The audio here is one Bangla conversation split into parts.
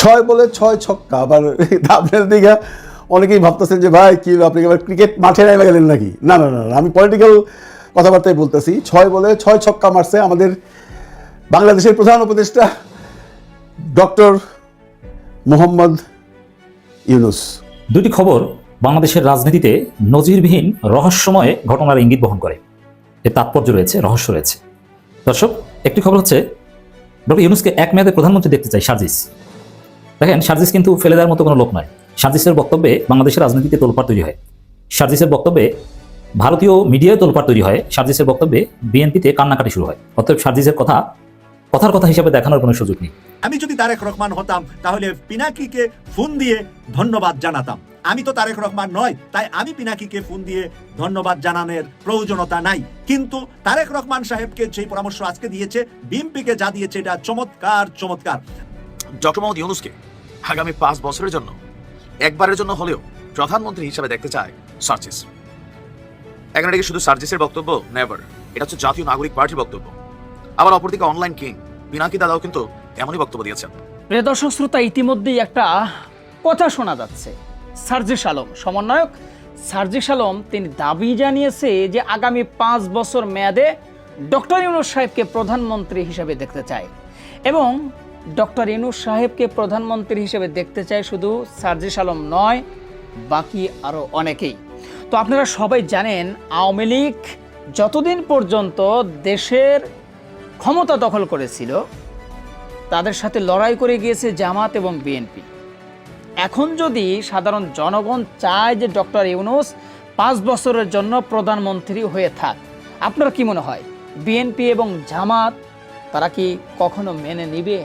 ছয় বলে ছয় ছক্কা। আবার আপনার দিকে অনেকেই ভাবতেছেন যে ভাই কি আপনি কি আবার ক্রিকেট মাঠে নেমে গেলেন নাকি? না না না না, আমি পলিটিক্যাল কথাবার্তায় বলতেছি। ছয় বলে ছয় ছক্কা মারছে আমাদের বাংলাদেশের প্রধান উপদেষ্টা ডক্টর মোহাম্মদ ইউনুস। দুটি খবর বাংলাদেশের রাজনীতিতে নজিরবিহীন রহস্যময় ঘটনার ইঙ্গিত বহন করে। এর তাৎপর্য রয়েছে রহস্য রয়েছে। দর্শক একটি খবর হচ্ছে ডক্টর ইউনুসকে এক মেয়াদে প্রধানমন্ত্রী দেখতে চাই সার্জিস। দেখেন সার্জিস কিন্তু ফেলে দেওয়ার মতো কোনো লোক নয়। সার্জিসের বক্তব্যে বাংলাদেশের রাজনীতিতে তোলপাড় তৈরি হয়। সার্জিসের বক্তব্যে ভারতীয় মিডিয়ায় তোলপাড় তৈরি হয়। সার্জিসের বক্তব্যে বিএনপিতে কান্নাকাটি শুরু হয়। অতএব সার্জিসের কথা কথার কথা হিসাবে দেখানোর কোনো সুযোগ নেই। আমি যদি তারেক রহমান হতাম তাহলে পিনাকিকে ফোন দিয়ে ধন্যবাদ জানাতাম। আমি তো তারেক রহমান নয় তাই আমি পিনাকিকে ফোন দিয়ে ধন্যবাদ জানানোর প্রয়োজনতা নাই। কিন্তু তারেক রহমান সাহেবকে সেই পরামর্শ আজকে দিয়েছে বিএমপিকে যা দিয়েছে এটা চমৎকার চমৎকার। ডক্টর মোহাম্মদ ইউনুসকে আগামী পাঁচ বছরের জন্য, একবারের জন্য হলেও প্রধানমন্ত্রী হিসাবে দেখতে চায় সার্জিস এখানে কি শুধু সার্জিসের বক্তব্য নেভার এটা হচ্ছে জাতীয় নাগরিক পার্টির বক্তব্য। আবার অপরদিকে অনলাইন কিং পিনাকি দাদাও কিন্তু এমনই বক্তব্য দিয়েছেন। প্রিয় দর্শক, শ্রোতা, ইতিমধ্যেই একটা কথা শোনা যাচ্ছে। সার্জিস আলম, সমন্বয়ক। সার্জিস আলম, তিনি দাবি জানিয়েছে যে আগামী পাঁচ বছর মেয়াদে ডক্টর ইউনুস সাহেবকে প্রধানমন্ত্রী হিসেবে দেখতে চায়। এবং ডক্টর ইউনুস সাহেবকে প্রধানমন্ত্রী হিসেবে দেখতে চায় শুধু সার্জিস আলম নয়, বাকি আরও অনেকেই। তো আপনারা সবাই জানেন, আওয়ামী লীগ যতদিন পর্যন্ত দেশের ক্ষমতা দখল করেছিল, তাদের সাথে লড়াই করে গিয়েছে জামাত এবং বিএনপি। এখন যদি সাধারণ জনগণ চায় যে ডক্টর ইউনুস পাঁচ বছরের জন্য প্রধানমন্ত্রী হয়ে থাক, আপনার কি মনে হয়? বিএনপি এবং জামাত, তারা কি কখনো মেনে নিবে?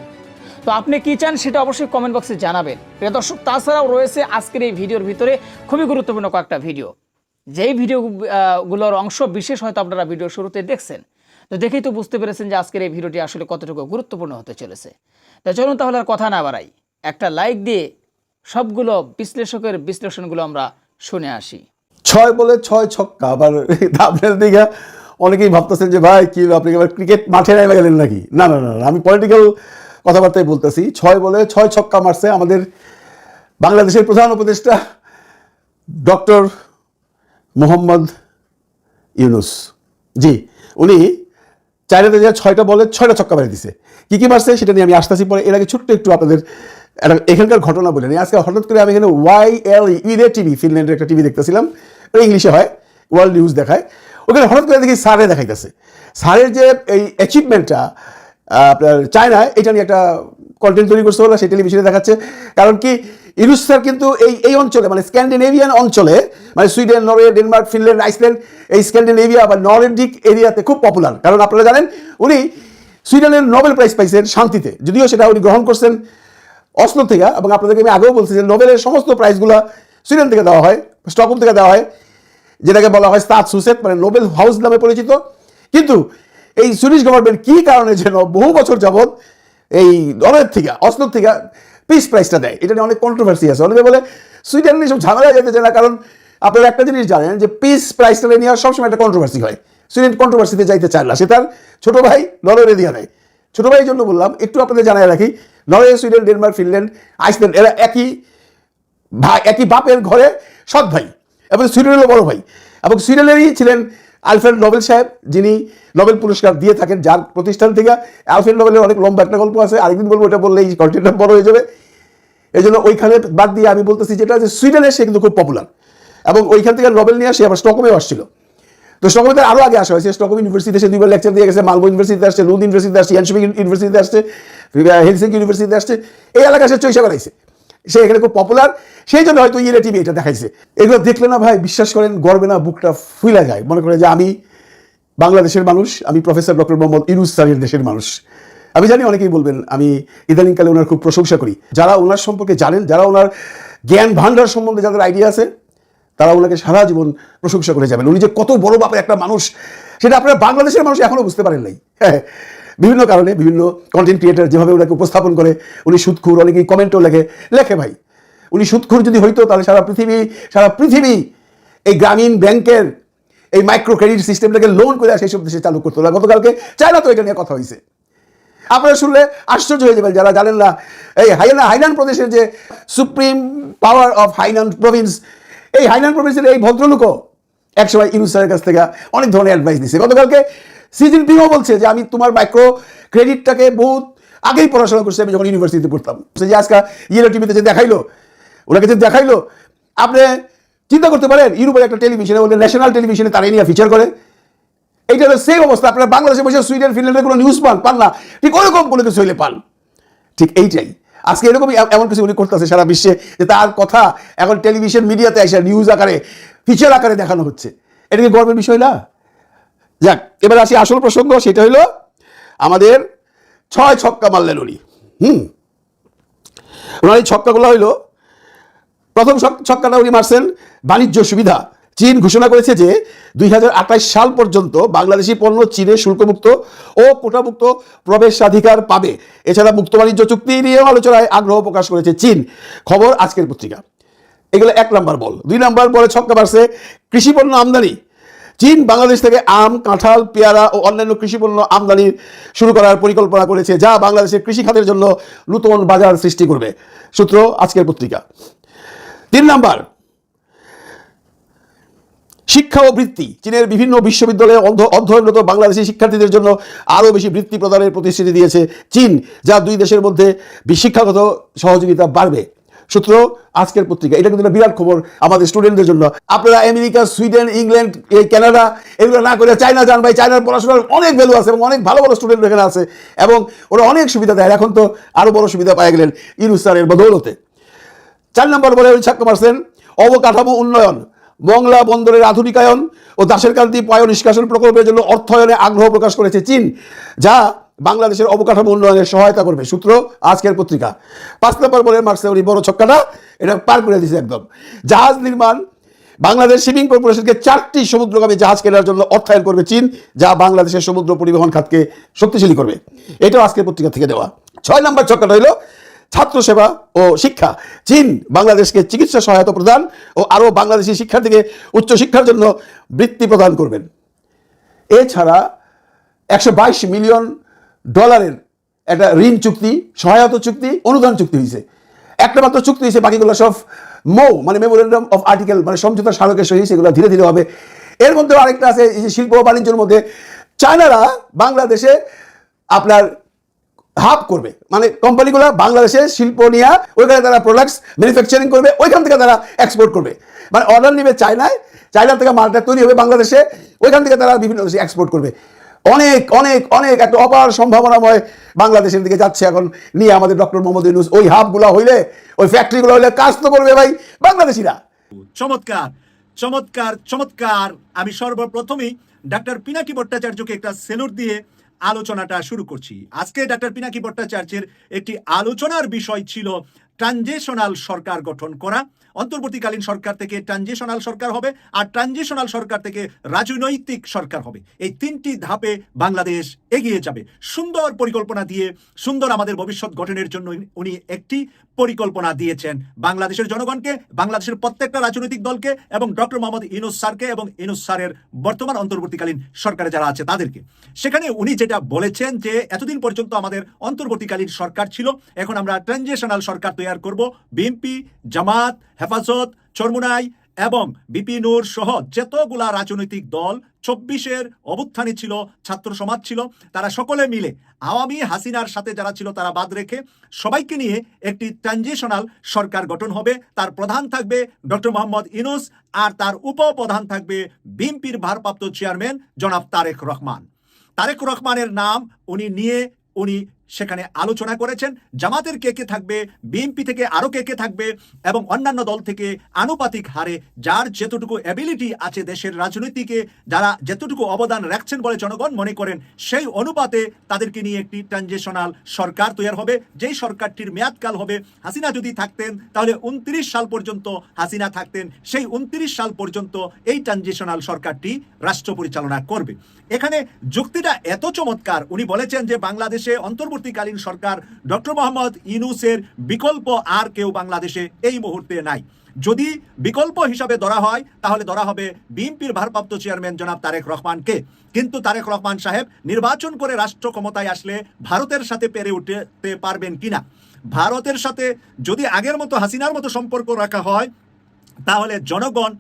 তো আপনি কি চান সেটা অবশ্যই কমেন্ট বক্সে জানাবেন। প্রিয় দর্শক তাছাড়াও রয়েছে আজকের এই ভিডিওর ভিতরে খুবই গুরুত্বপূর্ণ কয়েকটা ভিডিও। যেই ভিডিও গুলোর অংশ বিশেষ হয়তো আপনারা ভিডিও শুরুতে দেখছেন। তো দেখেই তো বুঝতে পেরেছেন যে আজকের এই ভিডিওটি আসলে কতটুকু গুরুত্বপূর্ণ হতে চলেছে। তো চলুন তাহলে আর কথা না বাড়াই। একটা লাইক দিয়ে সবগুলো বিশ্লেষকের বিশ্লেষণগুলো আমরা শুনে আসি। ছয় বলে ছয় ছক্কা আবার আপনার দিকে অনেকেই ভাবতেছেন যে ভাই কি আপনি আবার ক্রিকেট মাঠে নেমে গেলেন নাকি? না না না, আমি পলিটিক্যাল কথাবার্তায় বলতেছি, ছয় বলে ছয় ছক্কা মারছে আমাদের বাংলাদেশের প্রধান উপদেষ্টা ডক্টর মোহাম্মদ ইউনুস। জি, উনি চাইনাতে যে ছয়টা বলে ছয়টা ছক্কা মেরে দিছে। কী কী মারছে সেটা নিয়ে আমি আসতেছি পরে। এর আগে ছোট্ট একটু আপনাদের এখানকার ঘটনা বলে নিই। আজকে হঠাৎ করে আমি এখানে ওয়াই এল ইউরে টিভি ফিনল্যান্ডের একটা টিভি দেখতেছিলাম। ওটা ইংলিশে হয়, ওয়ার্ল্ড নিউজ দেখায়। ওখানে হঠাৎ করে দেখি সারে দেখাইতেছে। সারের যে এই অ্যাচিভমেন্টটা আপনার চায়নায় এটা নিয়ে একটা কন্টেন্ট তৈরি করছে ওরা সেই টেলিভিশনে দেখাচ্ছে। কারণ কি ইউনুস স্যার কিন্তু এই এই অঞ্চলে মানে স্ক্যান্ডিনেভিয়ান অঞ্চলে মানে Sweden, Norway, Denmark, Finland, Iceland, এই স্ক্যান্ডিনেভিয়া বা নর্ডিক এরিয়াতে খুব পপুলার কারণ আপনারা জানেন, উনি সুইডেনের নোবেল প্রাইজ পাইছেন শান্তিতে। যদিও সেটা উনি গ্রহণ করছেন অসলো থেকে, এবং আপনাদেরকে আমি আগেও বলছি যে নোবেলের সমস্ত প্রাইজগুলো সুইডেন থেকে দেওয়া হয়, স্টকহোম থেকে দেওয়া হয়, যেটাকে বলা হয় স্তাদ সুসেট মানে নোবেল হাউস নামে পরিচিত। কিন্তু এই সুইডিশ গভর্নমেন্ট কী কারণে যেন বহু বছর যাবৎ এই নরওয়ের থেকে অসলোর থেকে পিস প্রাইজটা দেয়? এটা নিয়ে অনেক কন্ট্রোভার্সি আছে। অনেকে বলে সুইডেন এসব ঝামেলা যেতে চায় না। কারণ আপনারা একটা জিনিস জানেন যে পিস প্রাইজটা নিয়ে সবসময় একটা কন্ট্রোভার্সি হয়। সুইডেন কন্ট্রোভার্সিতে যাইতে চায় না। সে তার ছোটো ভাই নরওয়ে দিয়ে নেয়। ছোটো ভাইয়ের জন্য বললাম, একটু আপনাদের জানাই রাখি Norway Sweden, Denmark, Finland, Iceland, এরা একই ভাই একই বাপের ঘরে সৎ ভাই এবং সুইডেনেরও বড় ভাই এবং সুইডেনেরই ছিলেন আলফ্রেড নোবেল সাহেব যিনি নোবেল পুরস্কার দিয়ে থাকেন যার প্রতিষ্ঠান থেকে আলফ্রেড নোবেলের অনেক লম্বা একটা গল্প আছে, আরেকদিন বলব, এটা বললে এই কন্টেন্টটা বড় হয়ে যাবে। এই জন্য ওইখানে বাদ দিয়ে আমি বলতেছি যেটা যে সুইডেনে সে কিন্তু খুব পপুলার এবং ওইখান থেকে নোবেল নিয়ে আসে, আবার স্টকমে আসছিল। তো স্টকমে আরও আগে আসা হয়েছে স্টকম ইউনিভার্সিটিতে সে দুইবার লেকচার দিয়ে গেছে মালবো ইউনিভার্সিটিতে আসছে লুদ ইউনিভার্সিটিতে আসছে ইয়ানশুমিক ইউনিভার্সিটিতে আসছে হেলসিং ইউনিভার্সিটিতে আসছে। এই এলাকায় সে চৈসা বেড়াইছে সে এখানে খুব পপুলার সেই জন্য হয়তো ইয়ে টিভি এটা দেখাইছে। এগুলো দেখলে না ভাই, বিশ্বাস করেন, গর্বে না বুকটা ফুলা যায়। মনে করে যে আমি বাংলাদেশের মানুষ, আমি প্রফেসর ডক্টর মোহাম্মদ ইনুস স্যারের দেশের মানুষ। আমি জানি অনেকেই বলবেন, আমি ইদানিংকালে ওনার খুব প্রশংসা করি। যারা ওনার সম্পর্কে জানেন, যারা ওনার জ্ঞান ভাণ্ডার সম্বন্ধে যাদের আইডিয়া আছে, তারা ওনাকে সারা জীবন প্রশংসা করে যাবেন। উনি যে কত বড় বাপের একটা মানুষ, সেটা আপনারা বাংলাদেশের মানুষ এখনও বুঝতে পারেন নাই। হ্যাঁ বিভিন্ন কারণে বিভিন্ন কন্টেন্ট ক্রিয়েটার যেভাবে ওনাকে উপস্থাপন করে, উনি সুদখুর অনেকেই কমেন্টও লেখে লেখে ভাই। উনি সুদখুর যদি হইতো, তাহলে সারা পৃথিবী সারা পৃথিবী এই গ্রামীণ ব্যাংকের এই মাইক্রো ক্রেডিট সিস্টেমটাকে লোন করে সেই সব দেশে চালু করতো। না, গতকালকে চায়না তো এটা নিয়ে কথা হয়েছে আপনারা শুনলে আশ্চর্য হয়ে যাবেন যারা জানেন না, এই হাইনা, হাইনান প্রদেশের যে supreme power of Hainan province, এই হাইনান প্রভিন্সের এই ভদ্রলোকও একসময় ইউনুস স্যারের কাছ থেকে অনেক ধরনের অ্যাডভাইস দিচ্ছে গতকালকে সিজিন পিও বলছে যে আমি তোমার মাইক্রো ক্রেডিটটাকে বহুত আগেই পড়াশোনা করছি, আমি যখন ইউনিভার্সিটিতে পড়তাম। সে যে আজকে ইয়েলো টিভিতে যে দেখাইলো, ওনাকে যে দেখাইলো, আপনি চিন্তা করতে পারেন, ইউরোপের একটা টেলিভিশনে বলতে ন্যাশনাল টেলিভিশনে তারা নিয়ে ফিচার করে। এইটা হলো সেম অবস্থা, আপনারা বাংলাদেশে বসে সুইডেন, ফিনল্যান্ডের কোনো নিউজ পান পান না। ঠিক ওরকম কোনো কিছু হইলে পান। ঠিক এইটাই। আজকে এরকমই এমন কিছু উনি করতেছে সারা বিশ্বে, যে তার কথা এখন টেলিভিশন মিডিয়াতে এসে নিউজ আকারে ফিচার আকারে দেখানো হচ্ছে। এটা কি গর্বের বিষয় না? যাক, এবার আসি আসল প্রসঙ্গ, সেটা হলো আমাদের ছয় ছক্কা মারলেন উনি। হুম। ওনার এই ছক্কাগুলো হইল, প্রথম ছক- ছক্কাটা উনি মারছেন বাণিজ্য সুবিধা। চীন ঘোষণা করেছে যে দুই সাল পর্যন্ত বাংলাদেশি পণ্য চীনে শুল্কমুক্ত ও কোটামুক্ত প্রবেশাধিকার পাবে। এছাড়া মুক্ত বাণিজ্য চুক্তি নিয়েও আলোচনায় আগ্রহ প্রকাশ করেছে চীন। খবর আজকের পত্রিকা। এগুলো এক নাম্বার বল। দুই নাম্বার বলে ছক্কা মারছে কৃষি পণ্য আমদানি। চীন, বাংলাদেশ থেকে আম, কাঁঠাল, পেয়ারা ও অন্যান্য কৃষি পণ্য আমদানি শুরু করার পরিকল্পনা করেছে, যা বাংলাদেশের কৃষি খাতের জন্য নতুন বাজার সৃষ্টি করবে। সূত্র আজকের পত্রিকা। তিন নাম্বার, শিক্ষা ও বৃত্তি। চীনের বিভিন্ন বিশ্ববিদ্যালয়ে অধ্য- অধ্যয়নরত বাংলাদেশি শিক্ষার্থীদের জন্য আরও বেশি বৃত্তি প্রদানের প্রতিশ্রুতি দিয়েছে চীন, যা দুই দেশের মধ্যে শিক্ষাগত সহযোগিতা বাড়বে। সূত্র আজকের পত্রিকা, এটা কিন্তু একটা বিরাট খবর আমাদের স্টুডেন্টদের জন্য। আপনারা আমেরিকা, সুইডেন, ইংল্যান্ড কানাডা, এগুলো না করে চায়না যান ভাই। চায়নার পড়াশোনার অনেক ভ্যালু আছে এবং অনেক ভালো ভালো স্টুডেন্ট এখানে আছে এবং ওরা অনেক সুবিধা দেয়। এখন তো আরও বড় সুবিধা পাই গেলেন ইউনুস স্যারের বদৌলতে। চার নম্বর বলে ছাক্কা মারছেন, অবকাঠামো উন্নয়ন, মংলা বন্দরের আধুনিকায়ন ও দাসের কান্তি পায় নিষ্কাশন প্রকল্পের জন্য অর্থায়নে আগ্রহ প্রকাশ করেছে চীন, যা বাংলাদেশের অবকাঠামো উন্নয়নে সহায়তা করবে। সূত্র আজকের পত্রিকা। পাঁচ নম্বর বলে মারছে উনি বড় ছক্কাটা, এটা পার করে দিয়েছে একদম। জাহাজ নির্মাণ, বাংলাদেশ শিপিং কর্পোরেশনকে চারটি সমুদ্রগামী জাহাজ কেনার জন্য অর্থায়ন করবে চীন, যা বাংলাদেশের সমুদ্র পরিবহন খাতকে শক্তিশালী করবে। এটাও আজকের পত্রিকা থেকে দেওয়া। ছয় নম্বর ছক্কাটা হইল ছাত্র সেবা ও শিক্ষা। চীন বাংলাদেশকে চিকিৎসা সহায়তা প্রদান ও আরও বাংলাদেশি শিক্ষার্থীকে উচ্চশিক্ষার জন্য বৃত্তি প্রদান করবেন। এছাড়া একশো বাইশ মিলিয়ন ডলারের একটা ঋণ চুক্তি, সহায়তা চুক্তি, অনুদান চুক্তি হয়েছে একটা মাত্র চুক্তি হয়েছে বাকিগুলো সব মৌ মানে মেমোরেন্ডাম অফ আর্টিকেল মানে সমঝোতা স্মারকের সহিত সেগুলো ধীরে ধীরে হবে। এর মধ্যে আরেকটা আছে, এই যে শিল্প বাণিজ্যের মধ্যে চায়নারা বাংলাদেশে আপনার হাব করবে। মানে কোম্পানিগুলো বাংলাদেশে শিল্প নিয়ে ওইখানে তারা প্রোডাক্টস ম্যানুফ্যাকচারিং করবে, ওইখান থেকে তারা এক্সপোর্ট করবে। মানে অর্ডার নেবে চায়নায়, চায়না থেকে মালটা তৈরি হবে বাংলাদেশে, ওইখান থেকে তারা বিভিন্ন দেশে এক্সপোর্ট করবে। অনেক অনেক অনেক একটা অপার সম্ভাবনাময় বাংলাদেশের দিকে যাচ্ছে এখন নিয়ে আমাদের ডক্টর মোহাম্মদ ইউনুস। ওই হাবগুলো হইলে, ওই ফ্যাক্টরিগুলো হইলে কাজ তো করবে ভাই, বাংলাদেশিরা। চমৎকার চমৎকার চমৎকার। আমি সর্বপ্রথমেই ডাক্তার পিনাকি ভট্টাচার্যকে একটা সেলুট দিয়ে আলোচনাটা শুরু করছি। আজকে ডাক্তার পিনাকি ভট্টাচার্যের একটি আলোচনার বিষয় ছিল ট্রানজিশনাল সরকার গঠন করা। অন্তর্বর্তীকালীন সরকার থেকে ট্রানজেশনাল সরকার হবে আর ট্রানজেশনাল সরকার থেকে রাজনৈতিক সরকার হবে। এই তিনটি ধাপে বাংলাদেশ এগিয়ে যাবে। সুন্দর পরিকল্পনা দিয়ে সুন্দর আমাদের ভবিষ্যৎ গঠনের জন্য উনি একটি পরিকল্পনা দিয়েছেন বাংলাদেশের জনগণকে, বাংলাদেশের প্রত্যেকটা রাজনৈতিক দলকে এবং ডক্টর মোহাম্মদ ইনুস স্যারকে এবং ইনুস সারের বর্তমান অন্তর্বর্তীকালীন সরকারে যারা আছে তাদেরকে। সেখানে উনি যেটা বলেছেন যে, এতদিন পর্যন্ত আমাদের অন্তর্বর্তীকালীন সরকার ছিল, এখন আমরা ট্রানজেশনাল সরকার তৈরি করব। বিএনপি, জামাত, হেফাজত, চরমুনাই এবং বিপিনুর সহ যতগুলা রাজনৈতিক দল চব্বিশের অবুত্থানে ছিল, ছাত্র সমাজ ছিল, তারা সকলে মিলে আওয়ামী হাসিনার সাথে যারা ছিল তারা বাদ রেখে সবাইকে নিয়ে একটি ট্রানজিশনাল সরকার গঠন হবে। তার প্রধান থাকবে ডক্টর মোহাম্মদ ইনুস আর তার উপপ্রধান থাকবে বিএনপির ভারপ্রাপ্ত চেয়ারম্যান জনাব তারেক রহমান। তারেক রহমানের নাম উনি নিয়ে উনি সেখানে আলোচনা করেছেন জামাতের কে কে থাকবে, বিএনপি থেকে আরও কে কে থাকবে এবং অন্যান্য দল থেকে আনুপাতিক হারে যার যেতটুকু অ্যাবিলিটি আছে দেশের রাজনীতিকে, যারা যেতটুকু অবদান রাখছেন বলে জনগণ মনে করেন, সেই অনুপাতে তাদেরকে নিয়ে একটি ট্রানজেশনাল সরকার তৈরি হবে। যেই সরকারটির মেয়াদকাল হবে হাসিনা যদি থাকতেন, তাহলে উনত্রিশ সাল পর্যন্ত হাসিনা থাকতেন। সেই উনত্রিশ সাল পর্যন্ত এই ট্রানজেশনাল সরকারটি রাষ্ট্র পরিচালনা করবে। এখানে যুক্তিটা এত চমৎকার। উনি বলেছেন যে বাংলাদেশে অন্তর্বর্তী অন্তর্বর্তীকালীন সরকার ডক্টর মোহাম্মদ ইনুসের বিকল্প আর কেউ বাংলাদেশে এই মুহূর্তে নাই। যদি বিকল্প হিসাবে ধরা হয়, তাহলে ধরা হবে বিএনপির ভারপ্রাপ্ত চেয়ারম্যান জনাব তারেক রহমানকে। কিন্তু তারেক রহমান সাহেব নির্বাচন করে রাষ্ট্র ক্ষমতায় আসলে ভারতের সাথে পেরে উঠতে পারবেন কিনা? ভারতের সাথে যদি আগের মতো হাসিনার মতো সম্পর্ক রাখা হয়, তাহলে জনগণ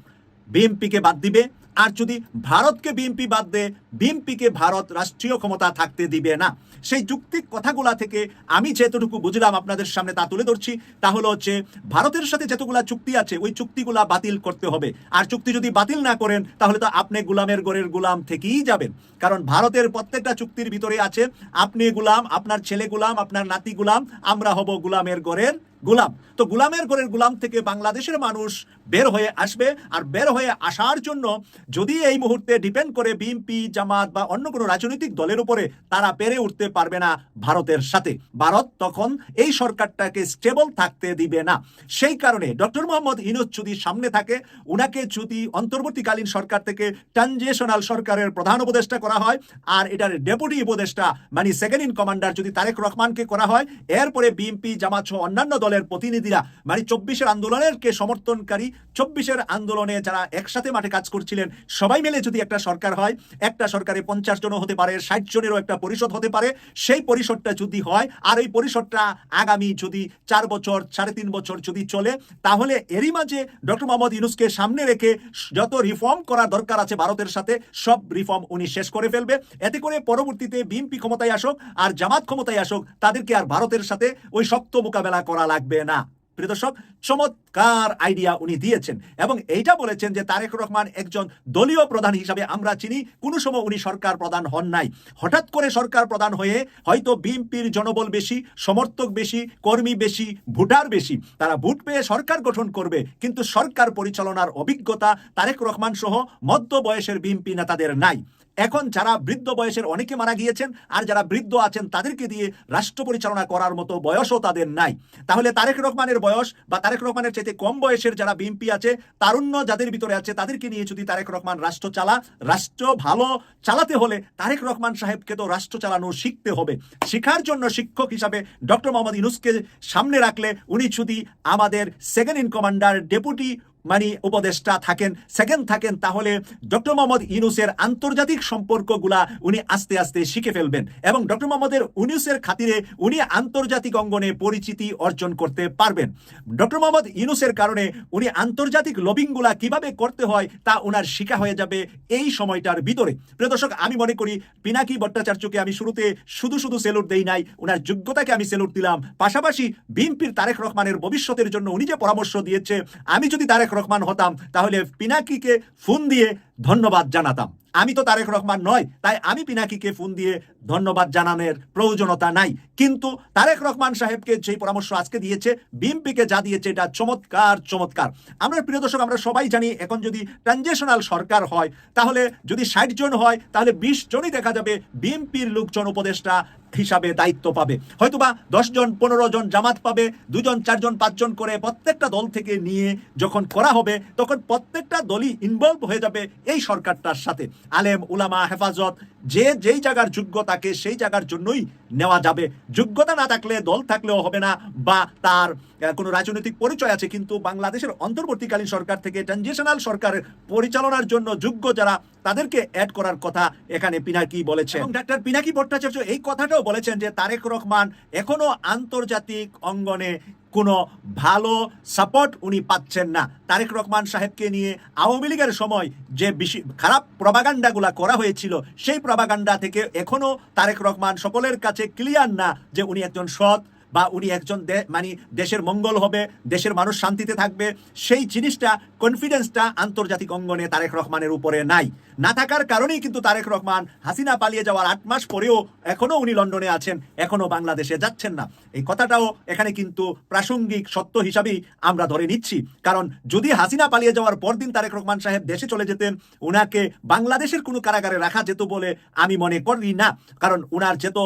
বিএনপিকে বাদ দিবে। আর যদি ভারতকে বিএনপি বাদ দেয়, বিএনপিকে ভারত রাষ্ট্রীয় ক্ষমতা থাকতে দিবে না। সেই যুক্তিক কথাগুলা থেকে আমি যেতটুকু বুঝলাম আপনাদের সামনে তা তুলে ধরছি, তা হলো হচ্ছে ভারতের সাথে যতগুলা চুক্তি আছে, ওই চুক্তিগুলা বাতিল করতে হবে। আর চুক্তি যদি বাতিল না করেন, তাহলে তো আপনি গুলামের গড়ের গুলাম থেকেই যাবেন। কারণ ভারতের প্রত্যেকটা চুক্তির ভিতরে আছে, আপনি গুলাম, আপনার ছেলে গুলাম, আপনার নাতি গুলাম, আমরা হব গুলামের গড়ের গুলাম। তো গুলামের ঘরের গুলাম থেকে বাংলাদেশের মানুষ বের হয়ে আসবে আর বের হয়ে আসার জন্য যদি এই মুহূর্তে ডিপেন্ড করে বিএনপি জামাত বা অন্য কোনো রাজনৈতিক দলের উপরে তারা পেরে উঠতে পারবে না ভারতের সাথে। ভারত তখন এই সরকারটাকে স্টেবল থাকতে দিবে না। সেই কারণে ডক্টর মোহাম্মদ ইনুস যদি সামনে থাকে, উনাকে যদি অন্তর্বর্তীকালীন সরকার থেকে ট্রানজেশনাল সরকারের প্রধান উপদেষ্টা করা হয় আর এটার ডেপুটি উপদেষ্টা মানে সেকেন্ড ইন কমান্ডার যদি তারেক রহমানকে করা হয়, এরপরে বিএনপি জামাত সহ অন্যান্য দলের প্রতিনিধিরা মানে চব্বিশের আন্দোলনের কে সমর্থনকারী চব্বিশের আন্দোলনে যারা একসাথে মাঠে কাজ করছিলেন, সবাই মিলে যদি একটা সরকার হয়, একটা সরকারে পঞ্চাশ জনও হতে পারে, ষাট জনেরও একটা পরিষদ হতে পারে, সেই পরিষদটা যদি হয়, আর এই পরিষদটা আগামী যদি চার বছর, সাড়ে তিন বছর যদি চলে, তাহলে এরই মাঝে ডক্টর মোহাম্মদ ইউনুসকে সামনে রেখে যত রিফর্ম করা দরকার আছে ভারতের সাথে, সব রিফর্ম উনি শেষ করে ফেলবে। এতে করে পরবর্তীতে বিএনপি ক্ষমতায় আসুক আর জামাত ক্ষমতায় আসুক, তাদেরকে আর ভারতের সাথে ওই শক্ত মোকাবেলা করা লাগবে না। প্রিয় দর্শক, চমৎকার আইডিয়া উনি দিয়েছেন এবং এইটা বলেছেন যে তারেক রহমান একজন দলীয় প্রধান হিসাবে আমরা চিনি। কোনো সময় উনি সরকার প্রধান হন নাই। হঠাৎ করে সরকার প্রধান হয়ে হয়তো বিএনপির জনবল বেশি, সমর্থক বেশি, কর্মী বেশি, ভোটার বেশি, তারা ভোট পেয়ে সরকার গঠন করবে। কিন্তু সরকার পরিচালনার অভিজ্ঞতা তারেক রহমান সহ মধ্য বয়সের বিএনপি নেতাদের নাই। এখন যারা বৃদ্ধ বয়সের অনেকে মারা গিয়েছেন, আর যারা বৃদ্ধ আছেন তাদেরকে দিয়ে রাষ্ট্র পরিচালনা করার মতো বয়সও তাদের নাই। তাহলে তারেক রহমানের বয়স বা তারেক রহমানের চাইতে কম বয়সের যারা বিএনপি আছে, তারুণ্য যাদের ভিতরে আছে, তাদেরকে নিয়ে যদি তারেক রহমান রাষ্ট্র চালা, রাষ্ট্র ভালো চালাতে হলে তারেক রহমান সাহেবকে তো রাষ্ট্র চালানো শিখতে হবে। শেখার জন্য শিক্ষক হিসাবে ডক্টর মোহাম্মদ ইনুসকে সামনে রাখলে উনি যদি আমাদের সেকেন্ড ইন কমান্ডার ডেপুটি মানে উপদেষ্টা থাকেন। সেকেন্ড থাকেন তাহলে ডক্টর মোহাম্মদ ইউনুসের আন্তর্জাতিক সম্পর্কগুলা উনি আস্তে আস্তে শিখে ফেলবেন এবং ডক্টর মোহাম্মদের ইউনুসের খাতিরে উনি আন্তর্জাতিক অঙ্গনে পরিচিতি অর্জন করতে পারবেন। ডক্টর মোহাম্মদ ইউনুসের কারণে উনি আন্তর্জাতিক লবিংগুলা কীভাবে করতে হয় তা ওনার শিখা হয়ে যাবে এই সময়টার ভিতরে। প্রিয় দর্শক, আমি মনে করি পিনাকি ভট্টাচার্যকে আমি শুরুতে শুধু শুধু সেলুট দেই নাই ওনার যোগ্যতাকে আমি সেলুট দিলাম। পাশাপাশি বিএনপির তারেক রহমানের ভবিষ্যতের জন্য উনি যে পরামর্শ দিয়েছে, আমি যদি তারেক রহমান হতাম তাহলে পিনাকিকে ফোন দিয়ে ধন্যবাদ জানাতাম। আমি তো তারেক রহমান নয়, তাই আমি পিনাকিকে ফোন দিয়ে ধন্যবাদ জানানোর প্রয়োজনতা নাই। কিন্তু তারেক রহমান সাহেবকে যে পরামর্শ আজকে দিয়েছে, বিএনপিকে যা দিয়েছে এটা চমৎকার চমৎকার। আমরা প্রিয় দর্শক, আমরা সবাই জানি এখন যদি ট্রানজিশনাল সরকার হয়, তাহলে যদি ষাট জন হয়, তাহলে বিশ জনই দেখা যাবে বিএনপির লোকজন উপদেষ্টা হিসাবে দায়িত্ব পাবে। হয়তোবা দশ জন, পনেরো জন জামাত পাবে, দুজন, চারজন, পাঁচজন করে প্রত্যেকটা দল থেকে নিয়ে যখন করা হবে, তখন প্রত্যেকটা দলই ইনভলভ হয়ে যাবে এই সরকারটার সাথে। আলেম উলামা হেফাজত যে, যেই জায়গার যোগ্য তাকে সেই জায়গার জন্যই নেওয়া যাবে। যোগ্যতা না থাকলে, দল থাকলেও হবে না বা তার কোনো রাজনৈতিক পরিচয় আছে, কিন্তু বাংলাদেশের অন্তর্বর্তীকালীন সরকার থেকে ট্রানজিশনাল সরকারের পরিচালনার জন্য যোগ্য যারা, তাদেরকে অ্যাড করার কথা এখানে পিনাকি বলেছেন এবং ডাক্তার পিনাকি ভট্টাচার্য এই কথাটাও বলেছেন যে, তারেক রহমান এখনও আন্তর্জাতিক অঙ্গনে কোনো ভালো সাপোর্ট উনি পাচ্ছেন না। তারেক রহমান সাহেবকে নিয়ে আওয়ামী লীগের সময় যে বেশি, খারাপ প্রবাগান্ডাগুলা করা হয়েছিল, সেই প্রবাগান্ডা থেকে এখনও তারেক রহমান সকলের কাছে ক্লিয়ার না যে উনি একজন সৎ বা উনি একজন মানে দেশের মঙ্গল হবে, দেশের মানুষ শান্তিতে থাকবে। সেই জিনিসটা কনফিডেন্সটা আন্তর্জাতিক অঙ্গনে তারেক রহমানের উপরে নাই। না থাকার কারণেই কিন্তু তারেক রহমান হাসিনা পালিয়ে যাওয়ার আট মাস পরেও এখনও উনি লন্ডনে আছেন এখনও বাংলাদেশে যাচ্ছেন না। এই কথাটাও এখানে কিন্তু প্রাসঙ্গিক সত্য হিসাবেই আমরা ধরে নিচ্ছি। কারণ যদি হাসিনা পালিয়ে যাওয়ার পরদিন তারেক রহমান সাহেব দেশে চলে যেতেন, উনাকে বাংলাদেশের কোনো কারাগারে রাখা যেত বলে আমি মনে করি না। কারণ উনার যেত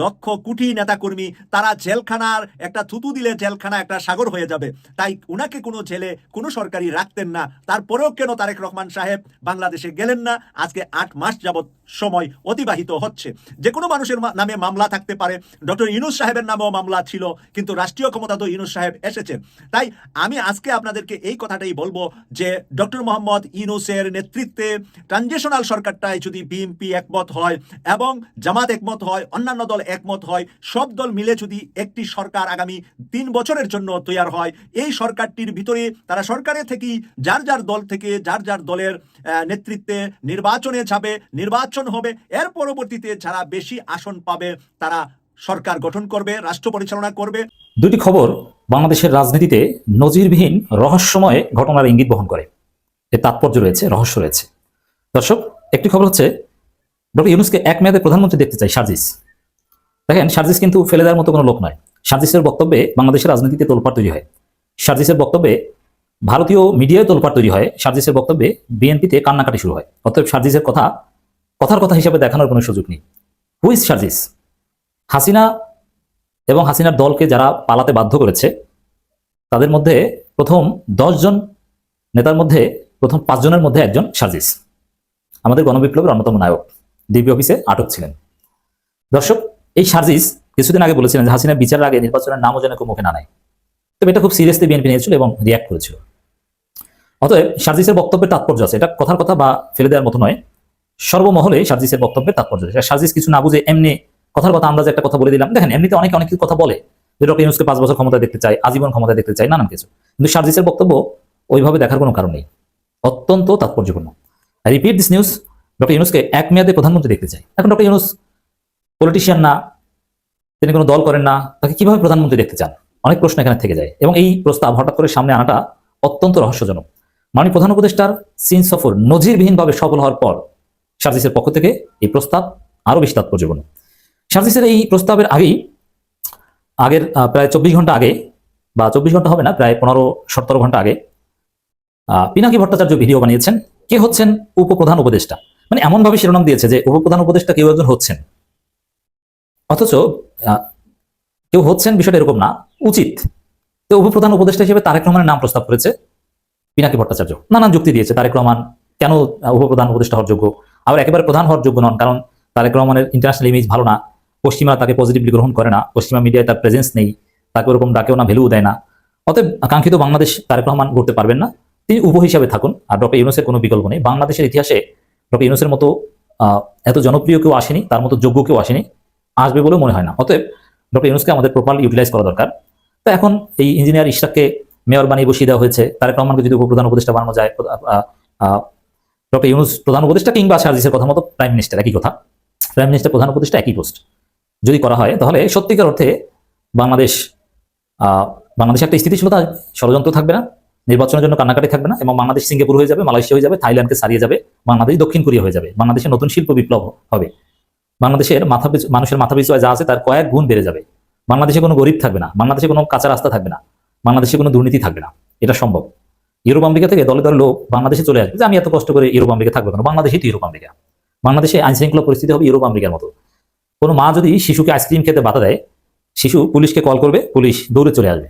লক্ষ কোটি নেতাকর্মী, তারা জেলখানার একটা থুতু দিলে জেলখানা একটা সাগর হয়ে যাবে। তাই উনাকে কোনো জেলে কোনো সরকারি রাখতেন পারতেন না। তারপরেও কেন তারেক রহমান সাহেব বাংলাদেশে গেলেন না? আজকে আট মাস যাবৎ সময় অতিবাহিত হচ্ছে। যে কোনো মানুষের নামে মামলা থাকতে পারে। ডক্টর ইনুস সাহেবের নামেও মামলা ছিল, কিন্তু রাষ্ট্রীয় ক্ষমতা তো ইনুস সাহেব এসেছেন তাই আমি আজকে আপনাদেরকে এই কথাটাই বলব যে ডক্টর মোহাম্মদ ইনুসের নেতৃত্বে ট্রানজিশনাল সরকারটায় যদি বিএনপি একমত হয় এবং জামাত একমত হয়, অন্যান্য দল একমত হয়, সব দল মিলে যদি একটি সরকার আগামী তিন বছরের জন্য তৈরি হয়, এই সরকারটির ভিতরে তারা সরকারের থেকেই যার যার দল থেকে, যার যার দলের নেতৃত্বে নির্বাচনে যাবে, নির্বাচন হবে, এর পরবর্তীতে যারা বেশি আসন পাবে, তারা সরকার গঠন করবে, রাষ্ট্র পরিচালনা করবে। দুটি খবর বাংলাদেশের রাজনীতিতে নজিরবিহীন রহস্যময় ঘটনার ইঙ্গিত বহন করে। এর তাৎপর্য রয়েছে, রহস্য রয়েছে। দর্শক, একটি খবর হচ্ছে, ডক্টর ইউনুসকে এক মেয়াদে প্রধানমন্ত্রী দেখতে চাই সার্জিস। দেখেন, সার্জিস কিন্তু ফেলে দেওয়ার মতো কোনো লোক নয়। সার্জিসের বক্তব্যে বাংলাদেশের রাজনীতিতে তোলপাড় তৈরি হয়। সার্জিসের বক্তব্যে ভারতীয় মিডিয়ায় তোলপাড় তৈরি হয় সার্জিসের বক্তব্যে, বিএনপিতে কান্নাকাটি শুরু হয়। অতএব সার্জিসের কথা, কথার কথা হিসেবে দেখানোর কোনো সুযোগ নেই। হুইজ সার্জিস? হাসিনা এবং হাসিনার দলকে যারা পালাতে বাধ্য করেছে, তাদের মধ্যে প্রথম জন নেতার মধ্যে, প্রথম পাঁচজনের মধ্যে একজন সার্জিস। আমাদের গণবিপ্লবের অন্যতম নায়ক। ডিবি অফিসে আটক ছিলেন। দর্শক, এই সার্জিস কিছুদিন আগে বলেছিলেন যে হাসিনার বিচারের আগে নির্বাচনের নামও যেন কেউ মুখে না নেয়। তবে এটা খুব সিরিয়াসলি বিএনপি নিয়েছিল এবং রিয়াক্ট করেছিল। অতএব সার্জিসের বক্তব্যের তাৎপর্য আছে। এটা কথার কথা বা ফেলে দেওয়ার মতো নয়। সর্বমহলে সার্জিসের বক্তব্যের তাৎপর্য আছে। সার্জিস কিছু না বুঝে এমনি কথার কথা আমরা যে একটা কথা বলে দিলাম। দেখেন, এমনিতে অনেকে অনেক কিছু কথা বলে যে ডক্টর ইউনুসকে পাঁচ বছর ক্ষমতা দেখতে চাই আজীবন ক্ষমতা দেখতে চাই নানান কিছু। কিন্তু সার্জিসের বক্তব্য ওইভাবে দেখার কোনো কারণ নেই। অত্যন্ত তাৎপর্যপূর্ণ। রিপিট দিস নিউজ, ডক্টর ইউনুসকে এক মেয়াদে প্রধানমন্ত্রী দেখতে চাই এখন ডক্টর ইউনুস পলিটিশিয়ান না, তিনি কোনো দল করেন না, তাকে কীভাবে প্রধানমন্ত্রী দেখতে চান? অনেক প্রশ্ন এখানে থেকে যায়। এবং এই প্রস্তাব হঠাৎ করে সামনে আনাটা অত্যন্ত রহস্যজনক। মাননীয় প্রধান উপদেষ্টার চীন সফর নজিরবিহীনভাবে সফল হওয়ার পর সার্জিসের পক্ষ থেকে এই প্রস্তাব আরও বেশি তাৎপর্যপূর্ণ সার্জিসের এই প্রস্তাবের আগেই, আগের প্রায় চব্বিশ ঘণ্টা আগে বা চব্বিশ ঘণ্টা হবে না, প্রায় পনেরো সতেরো ঘণ্টা আগে পিনাকি ভট্টাচার্য ভিডিও বানিয়েছেন কে হচ্ছেন উপপ্রধান উপদেষ্টা। মানে এমনভাবে শিরোনাম দিয়েছে যে উপপ্রধান উপদেষ্টা কেউ একজন হচ্ছেন। অথচ কেউ হচ্ছেন বিষয়টা এরকম না, উচিত। তো উপপ্রধান উপদেষ্টা হিসেবে তারেক রহমানের নাম প্রস্তাব করেছে পিনাকি ভট্টাচার্য। নানান যুক্তি দিয়েছে তারেক রহমান। কেন উপপ্রধান উপদেষ্টা হওয়ার যোগ্য? আবার একেবারে প্রধান হওয়ার যোগ্য নন, কারণ তারেক রহমানের ইন্টারন্যাশনাল ইমেজ ভালো না। পশ্চিমা তাকে পজিটিভলি গ্রহণ করে না। পশ্চিমা মিডিয়ায় তার প্রেজেন্স নেই। তাকে ওরকম ডাকেও না ভ্যালু দেয় না। অতএব আকাঙ্ক্ষিত বাংলাদেশ তারেক রহমান করতে পারবেন না। তিনি উপ হিসাবে থাকুন। আর ডক্টর ইউনুসের কোনো বিকল্প নেই। বাংলাদেশের ইতিহাসে ডক্টর ইউনুসের মতো এত জনপ্রিয় কেউ আসেনি, তার মতো যোগ্য কেউ আসেনি। আসবে বলেও মনে হয় না। অতএব ডক্টর ইউনুসকে আমাদের প্রপারলি ইউটিলাইজ করা দরকার। তো এখন এই ইঞ্জিনিয়ার ইশরাককে মেয়র বানিয়ে বসিয়ে দেওয়া হয়েছে। তারেক রহমানকে যদি উপপ্রধান উপদেষ্টা বানানো যায় ডক্টর ইউনুস প্রধান উপদেষ্টা কিংবা সার্জিসের কথা মতো প্রাইম মিনিস্টার একই কথা। প্রাইম মিনিস্টার প্রধান উপদেষ্টা একই পোস্ট যদি করা হয়, তাহলে সত্যিকার অর্থে বাংলাদেশ বাংলাদেশে একটা স্থিতিশীলতা, ষড়যন্ত্র থাকবে না, নির্বাচনের জন্য কান্নাকাটি থাকবে না এবং বাংলাদেশ সিঙ্গাপুর হয়ে যাবে, মালয়েশিয়া হয়ে যাবে, থাইল্যান্ডকে সারিয়ে যাবে, বাংলাদেশ দক্ষিণ কোরিয়া হয়ে যাবে বাংলাদেশে নতুন শিল্প বিপ্লব হবে। বাংলাদেশের মাথা মানুষের মাথা পিছু যা আছে তার কয়েক গুণ বেড়ে যাবে। বাংলাদেশে কোনো গরিব থাকবে না, বাংলাদেশে কোনো কাঁচা রাস্তা থাকবে না। বাংলাদেশে কোনো দুর্নীতি থাকবে না। এটা সম্ভব। ইউরোপ, আমেরিকা থেকে দলে দলে লোক বাংলাদেশে চলে আসবে যে, আমি এত কষ্ট করে ইউরোপ, আমেরিকা থাকব কেন বাংলাদেশেই তো ইউরোপ, আমেরিকা। বাংলাদেশে আইন শৃঙ্খলা পরিস্থিতি হবে ইউরোপ, আমেরিকার মতো। কোনো মা যদি শিশুকে আইসক্রিম খেতে বাধা দেয়, শিশু পুলিশকে কল করবে, পুলিশ দৌড়ে চলে আসবে।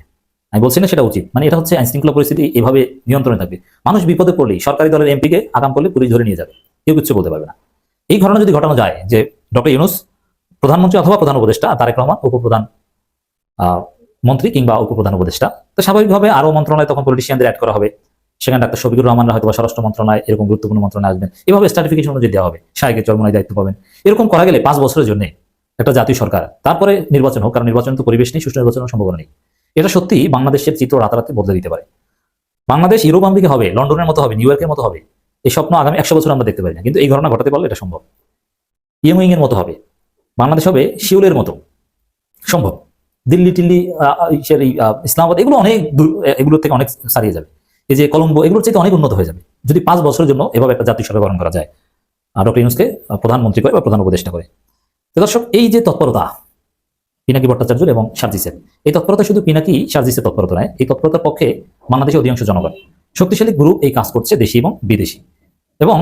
আমি বলছি না সেটা উচিত। মানে এটা হচ্ছে আইন শৃঙ্খলা পরিস্থিতি এভাবে নিয়ন্ত্রণে থাকবে। মানুষ বিপদে পড়লেই সরকারি দলের এমপিকে আগাম করলে পুলিশ ধরে নিয়ে যাবে। কেউ কিছু বলতে পারবে না। এই ঘটনা যদি ঘটানো যায় যে ডক্টর ইউনুস প্রধানমন্ত্রী অথবা প্রধান উপদেষ্টা তারেক রহমান, উপপ্রধান মন্ত্রী কিংবা উপপ্রধান উপদেষ্টা। তো স্বাভাবিকভাবে আরও মন্ত্রণালয় তখন পলিটিশিয়ানদের অ্যাড করা হবে। সেখানে ডাক্তার শফিকুর রহমানরা হয়তো বা স্বরাষ্ট্র মন্ত্রণালয় এরকম গুরুত্বপূর্ণ মন্ত্রণালয় আসবেন। এভাবে স্টার্টিফিকেশন অনুযায়ী দেওয়া হবে। শায়কের চরমনায় দায়িত্ব পাবেন। এরকম করা গেলে পাঁচ বছরের জন্য একটা জাতীয় সরকার, তারপরে নির্বাচন হোক, কারণ নির্বাচন তো পরিবেশ নেই, সুষ্ঠু নির্বাচনের সম্ভাবনা নেই। এটা সত্যি বাংলাদেশের চিত্র রাতারাতি বদলে দিতে পারে। বাংলাদেশ ইউরোপ আমেরিকা হবে, লন্ডনের মতো হবে, নিউ ইয়র্কের মতো হবে। এই স্বপ্ন আগামী একশো বছর আমরা দেখতে পারি না। কিন্তু এই ঘটনা ঘটাতে পারলে এটা সম্ভব। ইয়ং এর মতো হবে। বাংলাদেশ হবে শিউলের মতো। সম্ভব। দিল্লি, টিল্লি ইসলামাবাদ, এগুলো অনেক দূর এগুলোর থেকে অনেক সারিয়ে যাবে। এই যে কলম্বো, এগুলোর চাইতে অনেক উন্নত হয়ে যাবে। যদি পাঁচ বছরের জন্য এভাবে একটা জাতীয় সরকার গঠন করা যায় ডক্টর ইউনুসকে প্রধানমন্ত্রী করে বা প্রধান উপদেষ্টা করে। দর্শক, এই যে তৎপরতা, পিনাকি ভট্টাচার্য এবং সার্জিসের এই তৎপরতা শুধু পিনাকি সার্জিসের তৎপরতা নয়, এই তৎপরতার পক্ষে বাংলাদেশের অধিকাংশ জনগণ শক্তিশালী গ্রুপ এই কাজ করছে, দেশি এবং বিদেশি। এবং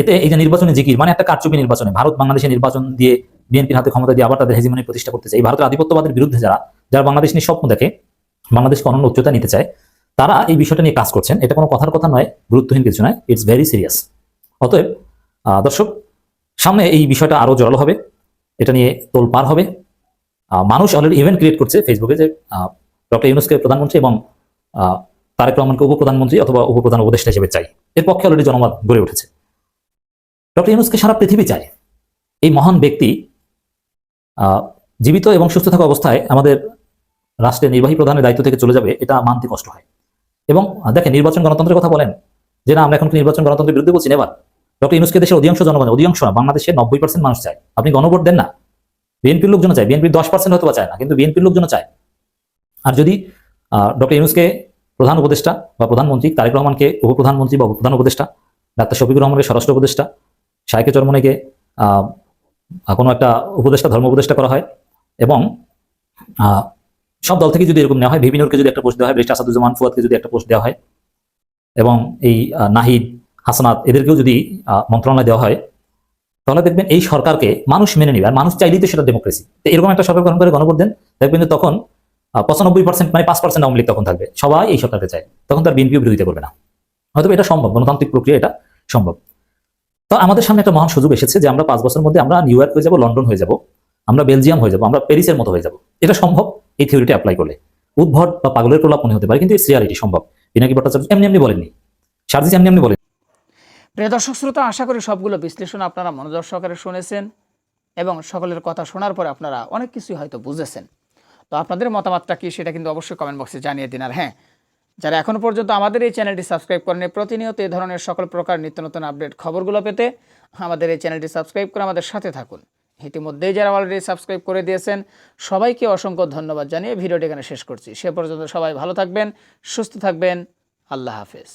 এতে এই যে নির্বাচনে জিকির মানে একটা কারচুপি নির্বাচনে ভারত বাংলাদেশের নির্বাচন দিয়ে বিএনপির হাতে ক্ষমতা দিয়ে আবার তাদের হেজিমনি প্রতিষ্ঠা করতে চায়। এই ভারতের আধিপত্যবাদের বিরুদ্ধে যারা যারা বাংলাদেশ নিয়ে স্বপ্ন দেখে বাংলাদেশকে অনন্য উচ্চতা নিতে চায় তারা এই বিষয়টা নিয়ে কাজ করছেন। এটা কোনো কথার কথা নয় গুরুত্বহীন কিছু নয় ইটস ভেরি সিরিয়াস অতএব দর্শক সামনে এই বিষয়টা আরও জড়ালো হবে এটা নিয়ে তোলপার হবে। আহ, মানুষ অলরেডি ইভেন্ট ক্রিয়েট করছে ফেসবুকে যে ডক্টর ইউনুসকে প্রধানমন্ত্রী এবং তারেক রহমানকে উপপ্রধানমন্ত্রী অথবা উপপ্রধান উপদেষ্টা হিসেবে চাই। এর পক্ষে অলরেডি জনমত গড়ে উঠেছে। ডক্টর ইউনুসকে সারা পৃথিবী চায়। এই মহান ব্যক্তি জীবিত এবং সুস্থ থাকা অবস্থায় আমাদের রাষ্ট্রের নির্বাহী প্রধানের দায়িত্ব থেকে চলে যাবে, এটা মানতে কষ্ট হয়। এবং দেখেন, নির্বাচন গণতন্ত্রের কথা বলেন যে, না, আমরা এখন নির্বাচন গণতন্ত্রের বিরুদ্ধে বলছি? এবার ডক্টর ইউনুসকে দেশের অধিকাংশ জনগণ, অধিকাংশ বাংলাদেশের নব্বই পার্সেন্ট মানুষ চায়। আপনি গণভোট দেন না। বিএনপির লোকজন চায়, বিএনপির দশ পার্সেন্ট হয়তো চায় না, কিন্তু বিএনপির লোকজন চায়। আর যদি ডক্টর ইউনুসকে প্রধান উপদেষ্টা বা প্রধানমন্ত্রী তারেক রহমানকে উপপ্রধানমন্ত্রী বা প্রধান উপদেষ্টা, ডাক্তার শফিকুর রহমানকে স্বরাষ্ট্র উপদেষ্টা শাইকে চরমনেকে কোনো একটা উপদেষ্টা, ধর্ম উপদেষ্টা করা হয় এবং সব দল থেকে যদি এরকম নেওয়া হয়, বিভিন্নকে যদি একটা পোস্ট দেওয়া হয় ব্রিস্ট আসাদুজ্জামান ফুয়াদকে যদি একটা পোস্ট দেওয়া হয় এবং এই নাহিদ, হাসনাত এদেরকেও যদি মন্ত্রণালয় দেওয়া হয়, তাহলে দেখবেন এই সরকারকে মানুষ মেনে নিবে। আর মানুষ চাইলেই তো সেটা ডেমোক্রেসি তো এরকম একটা সরকার গঠন করে গণভোট দেন, দেখবেন যে তখন পঁচানব্বই পার্সেন্ট মানে পাঁচ পার্সেন্ট আওয়ামী লীগ তখন থাকবে। সবাই এই সরকারকে চায়। তখন তার বিএনপিও বিরোধিতা করবে না। হয়তো এটা সম্ভব, গণতান্ত্রিক প্রক্রিয়া এটা সম্ভব। তো আমাদের সামনে একটা মহান সুযোগ এসেছে যে আমরা পাঁচ বছরের মধ্যে আমরা নিউ ইয়র্ক হয়ে যাব, লন্ডন হয়ে যাব, আমরা বেলজিয়াম হয়ে যাব, আমরা প্যারিসের মতো হয়ে যাব। এটা সম্ভব? এই থিওরিটা অ্যাপ্লাই করলে। উদ্ভট বা পাগলের প্রলাপ মনে হতে পারে, কিন্তু রিয়ালিটি সম্ভব। পিনাকি ভট্টাচার্য এমনি এমনি বলেননি। সার্জিস এমনি এমনি বলেন প্রিয় দর্শক শ্রোতা, আশা করি সবগুলো বিশ্লেষণ আপনারা মনোযোগ সহকারে শুনেছেন এবং সকলের কথা শোনার পরে আপনারা অনেক কিছুই হয়তো বুঝেছেন। তো আপনাদের মতামতটা কি সেটা কিন্তু অবশ্যই কমেন্ট বক্সে জানিয়ে দিন। আর হ্যাঁ যারা এখনও পর্যন্ত আমাদের এই চ্যানেলটি সাবস্ক্রাইব করেনি প্রতিনিয়ত এই ধরনের সকল প্রকার নিত্য নতুন আপডেট খবরগুলো পেতে আমাদের এই চ্যানেলটি সাবস্ক্রাইব করে আমাদের সাথে থাকুন। ইতিমধ্যেই যারা অলরেডি সাবস্ক্রাইব করে দিয়েছেন, সবাইকে অসংখ্য ধন্যবাদ জানিয়ে ভিডিওটি এখানে শেষ করছি। সে পর্যন্ত সবাই ভালো থাকবেন, সুস্থ থাকবেন, আল্লাহ হাফেজ।